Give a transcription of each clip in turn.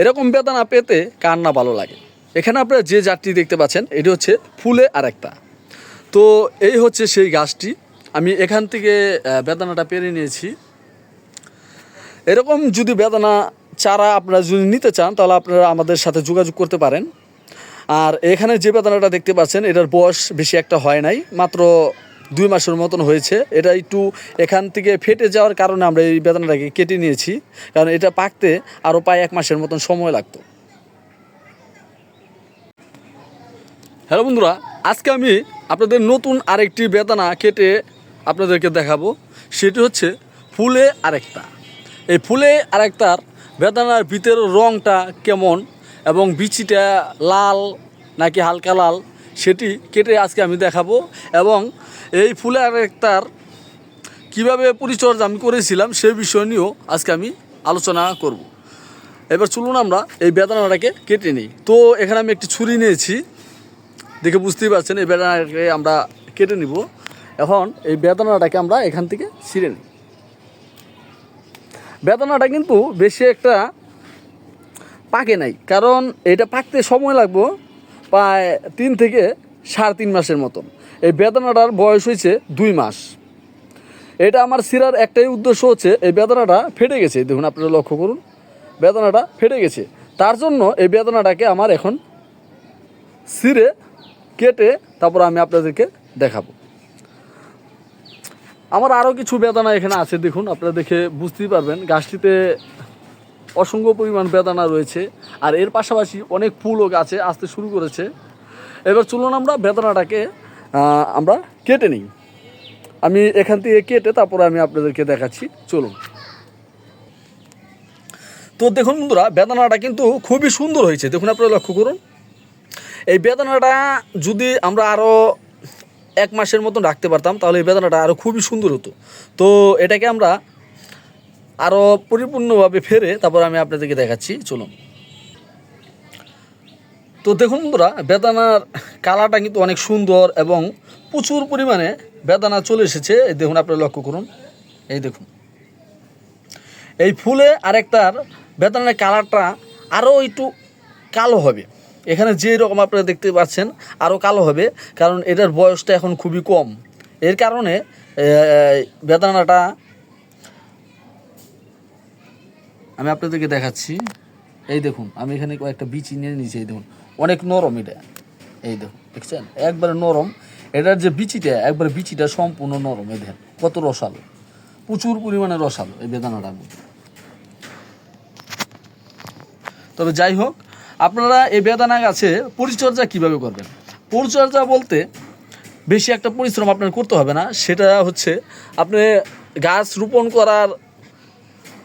এরকম বেদানা পেতে কার না ভালো লাগে? এখানে আপনারা যে জাতটি দেখতে পাচ্ছেন, এটি হচ্ছে ফুলে আরেকটা। তো এই হচ্ছে সেই গাছটি। আমি এখান থেকে বেদানাটা পেরে নিয়েছি। এরকম যদি বেদানা চারা আপনারা যদি নিতে চান, তাহলে আপনারা আমাদের সাথে যোগাযোগ করতে পারেন। আর এখানে যে বেদানাটা দেখতে পাচ্ছেন, এটার বয়স বেশি একটা হয় নাই। মাত্র দুই মাসের মতন হয়েছে। এটা একটু এখান থেকে ফেটে যাওয়ার কারণে আমরা এই বেদানাটাকে কেটে নিয়েছি। কারণ এটা পাকতে আরও প্রায় এক মাসের মতন সময় লাগতো। হ্যালো বন্ধুরা, আজকে আমি আপনাদের নতুন আরেকটি বেদানা কেটে আপনাদেরকে দেখাবো। সেটি হচ্ছে ফুলে আরেকটা এই ফুলে আরেকটার বেদানার ভিতরের রঙটা কেমন এবং বিচিটা লাল নাকি হালকা লাল, সেটি কেটে আজকে আমি দেখাবো। এবং এই ফুলে আরেকটার কীভাবে পরিচর্যা আমি করেছিলাম সে বিষয় নিয়েও আজকে আমি আলোচনা করব। এবার চলুন আমরা এই বেদানাটাকে কেটে নিই। তো এখানে আমি একটি ছুরি নিয়েছি। দেখে বুঝতেই পারছেন, এই বেদানাটাকে আমরা কেটে নিব। এখন এই বেদানাটাকে আমরা এখান থেকে ছিঁড়ে নিই। বেদানাটা কিন্তু বেশি একটা পাকে নাই, কারণ এটা পাকতে সময় লাগবো, প্রায় তিন থেকে সাড়ে তিন মাসের মতন। এই বেদনাটার বয়স হয়েছে দুই মাস। এটা আমার সিরার একটাই উদ্দেশ্য হচ্ছে, এই বেদনাটা ফেটে গেছে। দেখুন, আপনারা লক্ষ্য করুন, বেদনাটা ফেটে গেছে। তার জন্য এই বেদনাটাকে আমার এখন সিরে কেটে তারপর আমি আপনাদেরকে দেখাবো। আমার আরও কিছু বেদনা এখানে আছে, দেখুন, আপনারা দেখে বুঝতেই পারবেন। গাছটিতে অসংখ্য পরিমাণ বেদানা রয়েছে, আর এর পাশাপাশি অনেক ফুলও গাছে আসতে শুরু করেছে। এবার চলুন আমরা বেদনাটাকে আমরা কেটে নিই। আমি এখান থেকে কেটে তারপরে আমি আপনাদেরকে দেখাচ্ছি। চলুন। তো দেখুন বন্ধুরা, বেদনাটা কিন্তু খুবই সুন্দর হয়েছে। দেখুন আপনারা লক্ষ্য করুন। এই বেদনাটা যদি আমরা আরও এক মাসের মতন রাখতে পারতাম, তাহলে এই বেদনাটা আরও খুবই সুন্দর হতো। তো এটাকে আমরা আরও পরিপূর্ণভাবে ফেরে তারপর আমি আপনাদেরকে দেখাচ্ছি। চলুন। তো দেখুন বন্ধুরা, বেদানার কালারটা কিন্তু অনেক সুন্দর এবং প্রচুর পরিমাণে বেদানা চলে এসেছে। দেখুন, আপনারা লক্ষ্য করুন। এই দেখুন। এই ফুলে আরেকটার বেদানার কালারটা আরও একটু কালো হবে। এখানে যে রকম আপনারা দেখতে পাচ্ছেন, আরও কালো হবে, কারণ এটার বয়সটা এখন খুবই কম। এর কারণে বেদানাটা আমি আপনাদেরকে দেখাচ্ছি। এই দেখুন, আমি এখানে কয়েকটা বিচি নিয়ে নিয়েছি, এই দেখুন, অনেক নরম এটা। এই দেখুন, দেখছেন? একবারে নরম। এটার যে বিচিটা, একবারে বিচিটা সম্পূর্ণ নরম, এই দেখেন, কত রসালো। প্রচুর পরিমাণে রসালো এই বেদানাটার মধ্যে। তবে যাই হোক, আপনারা এই বেদানা গাছে পরিচর্যা কীভাবে করবেন? পরিচর্যা বলতে বেশি একটা পরিশ্রম আপনার করতে হবে না, সেটা হচ্ছে আপনি গাছ রোপণ করার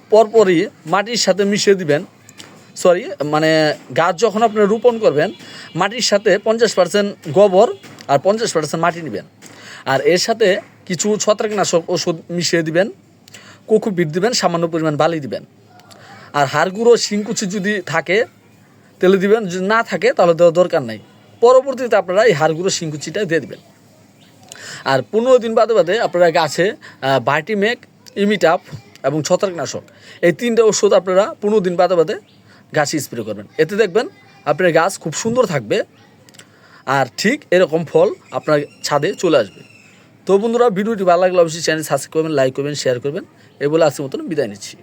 পরপরই মাটির সাথে মিশিয়ে দিবেন সরি মানে গাছ যখন আপনি রোপণ করবেন, মাটির সাথে পঞ্চাশ পার্সেন্ট গোবর আর পঞ্চাশ পার্সেন্ট মাটি নেবেন। আর এর সাথে কিছু ছত্রাকনাশক ওষুধ মিশিয়ে দিবেন, কোকোপিট দিবেন, সামান্য পরিমাণ বালি দিবেন। আর হাড় গুঁড়ো শিংকুচি যদি থাকে, তেলে দিবেন, যদি না থাকে তাহলে দেওয়ার দরকার নাই। পরবর্তীতে আপনারা এই হাড় গুঁড়ো শিংকুচিটা দিয়ে দিবেন। আর পনেরো দিন বাদে বাদে আপনারা গাছে ভাইটিমেক ইমিটাপ এবং ছত্রাকনাশক এই তিনটে ওষুধ আপনারা পনেরো দিন বাদে বাদে গাছে স্প্রে করবেন। এতে দেখবেন আপনার গাছ খুব সুন্দর থাকবে আর ঠিক এরকম ফল আপনার ছাদে চলে আসবে। তো বন্ধুরা, ভিডিওটি ভালো লাগলে অবশ্যই চ্যানেল সাবস্ক্রাইব করবেন লাইক করবেন শেয়ার করবেন। এগুলো আজকের মতন বিদায় নিচ্ছি।